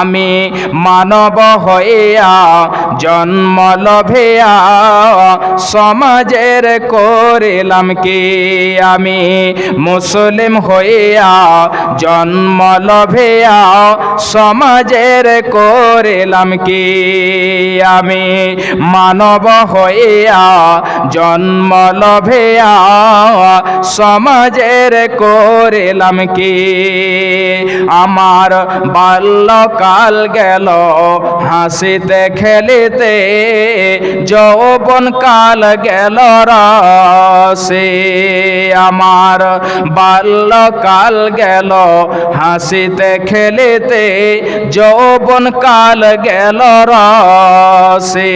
আমি মানব হইয়া, জন্ম লভেয়া, সমাজের করিলাম কি? আমি মুসলিম হইয়া, জন্ম লভেয়া, সমাজের করিলাম কি? আমি মানব হইয়া, জন্ম লভেয়া, সমাজের করিলাম কি? আমার বাল্যকাল গেল, হাসিতে খেলিতে যৌবন কাল গেল রসে আমার বাল্যকাল গেল, হাসিতে খেলিতে যৌবন কাল গেল রসে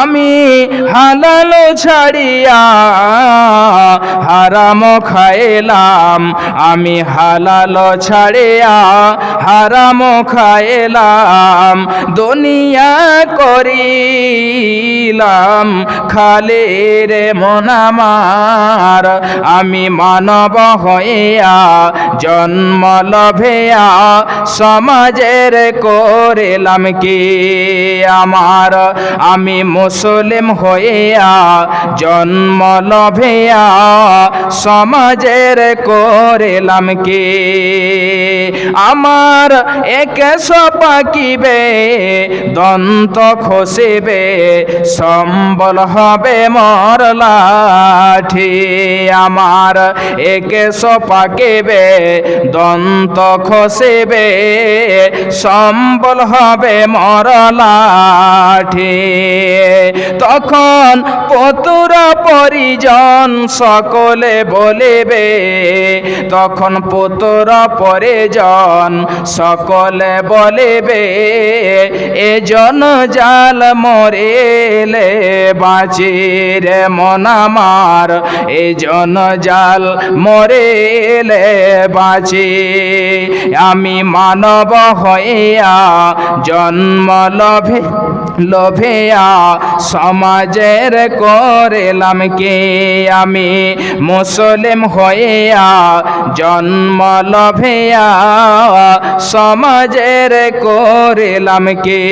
আমি হালালো ছাড়িয়া হারাম খাইলাম, আমি হালাল ছাড়িয়া হারাম খাইলাম, দুনিয়া করিলাম খালে রে মনামার আমি মানব হইয়া, জন্ম লভেয়া, সমাজের করিলাম কি আমার? আমি মুসলিম হইয়া, জন্ম লভেয়া সমাজের করেলাম কি? আমার একে পাকিবে দন্ত খসিবে, সম্বল হবে মর লাঠি। আমার একে পাকিবে দন্ত খসিবে, সম্বল হবে মর লাঠি। তখন পতুর পরিজন সকলে বলিবে, তখন পুত্র পরিজন সকলে বলিবে, এজন জাল মরেলে বাঁচির মন আমার, এজন জাল মরেলে বাঁচি। আমি মানব হইয়া জন্ম লভে, লোভেয়া সমাজের করিলাম কি আমি? মুসলিম হইয়া জন্ম লভেয়া সমাজের করিলাম কি